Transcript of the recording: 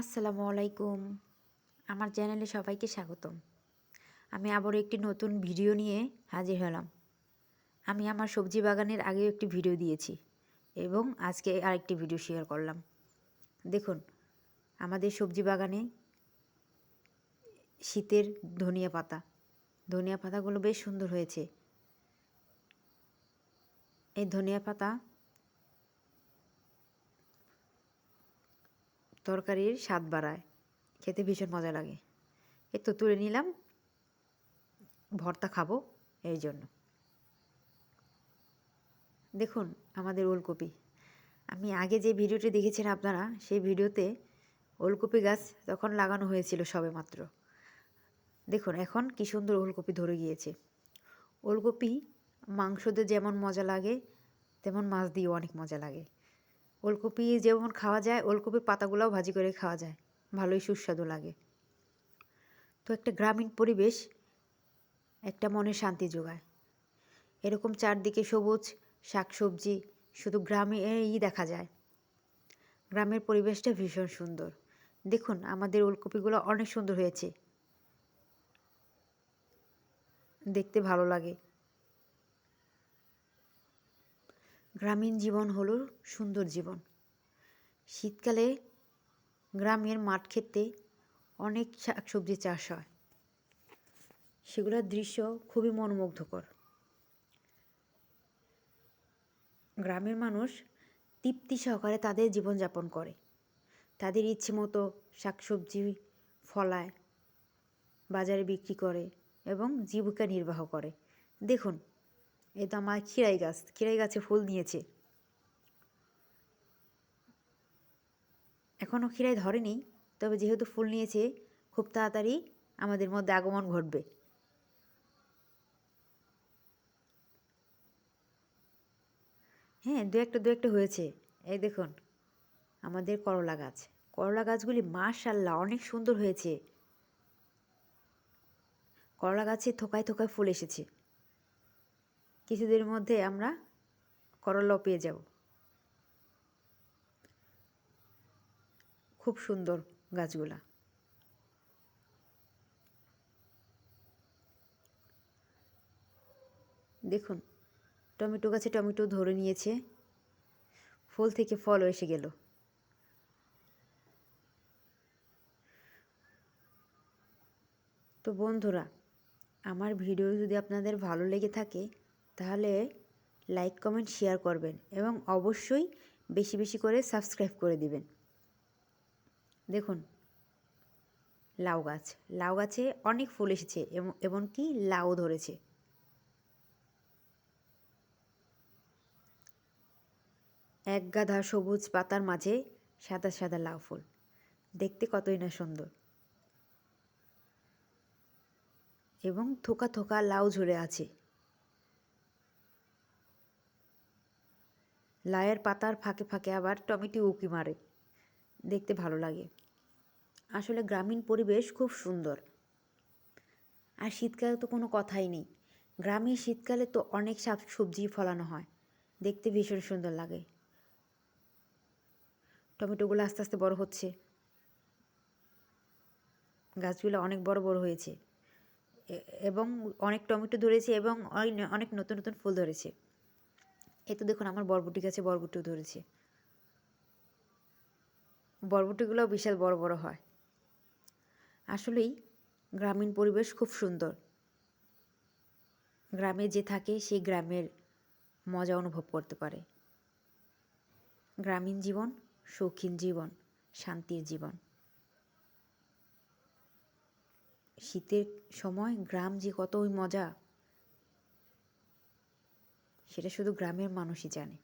আসসালামু আলাইকুম। আমার চ্যানেলে সবাইকে স্বাগতম। আমি আবারও একটি নতুন ভিডিও নিয়ে হাজির হলাম। আমি আমার সবজি বাগানের আগেও একটি ভিডিও দিয়েছি এবং আজকে আরেকটি ভিডিও শেয়ার করলাম। দেখুন, আমাদের সবজি বাগানে শীতের ধনিয়া পাতা। ধনিয়া পাতাগুলো বেশ সুন্দর হয়েছে। এই ধনিয়া পাতা তরকারির স্বাদ বাড়ায়। খেতে ভীষণ মজা লাগে। এই তো তুলে নিলাম। ভর্তা খাব এই জন্য। দেখুন আমাদের ওলকপি। আমি আগে যে ভিডিওটি দেখেছেন আপনারা, সেই ভিডিওতে ওলকপি গাছ তখন লাগানো হয়েছিল সবে মাত্র দেখুন এখন কি সুন্দর ওলকপি ধরে গিয়েছে। ওলকপি মাংসতে যেমন মজা লাগে, তেমন মাছ দিয়েও অনেক মজা লাগে। ওলকপি যেমন খাওয়া যায়, ওলকপির পাতাগুলোও ভাজি করে খাওয়া যায়। ভালোই সুস্বাদু লাগে। তো একটা গ্রামীণ পরিবেশ, একটা মনে শান্তি যোগায়। এরকম চারদিকে সবুজ শাকসবজি, শুধু গ্রামেই দেখা যায়। গ্রামের পরিবেশটা ভীষণ সুন্দর। দেখুন, আমাদের ওলকপিগুলো অনেক সুন্দর হয়েছে। দেখতে ভালো লাগে। গ্রামীণ জীবন হলো সুন্দর জীবন। শীতকালে গ্রামের মাঠ খেতে অনেক শাকসবজি চাষ হয়। সেগুলোর দৃশ্য খুবই মনোমুগ্ধকর। গ্রামের মানুষ তৃপ্তি সহকারে তাদের জীবনযাপন করে। তাদের ইচ্ছে মতো শাকসবজি ফলায়, বাজারে বিক্রি করে এবং জীবিকা নির্বাহ করে। দেখুন এই তো আমার খিরাই গাছ খিরাই গাছে ফুল নিয়েছে এখনও খিরাই ধরেনি, তবে যেহেতু ফুল নিয়েছে, খুব তাড়াতাড়ি আমাদের মধ্যে আগমন ঘটবে। হ্যাঁ দু একটা দু একটা হয়েছে। এই দেখুন, আমাদের করলা গাছ। করলা গাছগুলি মাশাল্লাহ অনেক সুন্দর হয়েছে। করলা গাছে থোকায় থোকায় ফুল এসেছে। কিছুদিনের মধ্যে আমরা করলাও পেয়ে যাব। খুব সুন্দর গাছগুলা। দেখুন, টমেটো গাছে টমেটো ধরে নিয়েছে। ফুল থেকে ফল এসে গেল। তো বন্ধুরা, আমার ভিডিও যদি আপনাদের ভালো লেগে থাকে তাহলে লাইক কমেন্ট শেয়ার করবেন এবং অবশ্যই বেশি বেশি করে সাবস্ক্রাইব করে দিবেন। দেখুন, লাউ গাছ, লাউ গাছে অনেক ফুল এসেছে এমনকি লাউ ধরেছে। এক গাধা সবুজ পাতার মাঝে সাদা সাদা লাউ ফুল। দেখতে কতই না সুন্দর। এবং থোকা থোকা লাউ ঝরে আছে। লায়ের পাতার ফাঁকে ফাঁকে আবার টমেটো উঁকি মারে। দেখতে ভালো লাগে। আসলে গ্রামীণ পরিবেশ খুব সুন্দর। আর শীতকালে তো কোনো কথাই নেই। গ্রামে শীতকালে তো অনেক শাক সবজি ফলানো হয়। দেখতে ভীষণ সুন্দর লাগে। টমেটোগুলো আস্তে আস্তে বড় হচ্ছে। গাছগুলো অনেক বড় বড় হয়েছে। এবং অনেক টমেটো ধরেছে এবং অনেক নতুন নতুন ফুল ধরেছে। এই তো দেখুন আমার বরবটি গাছে বরবটিও ধরেছে। বরবটিগুলো বিশাল বড় বড় হয়। আসলেই গ্রামীণ পরিবেশ খুব সুন্দর। গ্রামে যে থাকে সেই গ্রামের মজা অনুভব করতে পারে। গ্রামীণ জীবন, শৌখিন জীবন, শান্তির জীবন। শীতের সময় গ্রাম যে কতই মজা সেটা শুধু গ্রামের মানুষই জানে।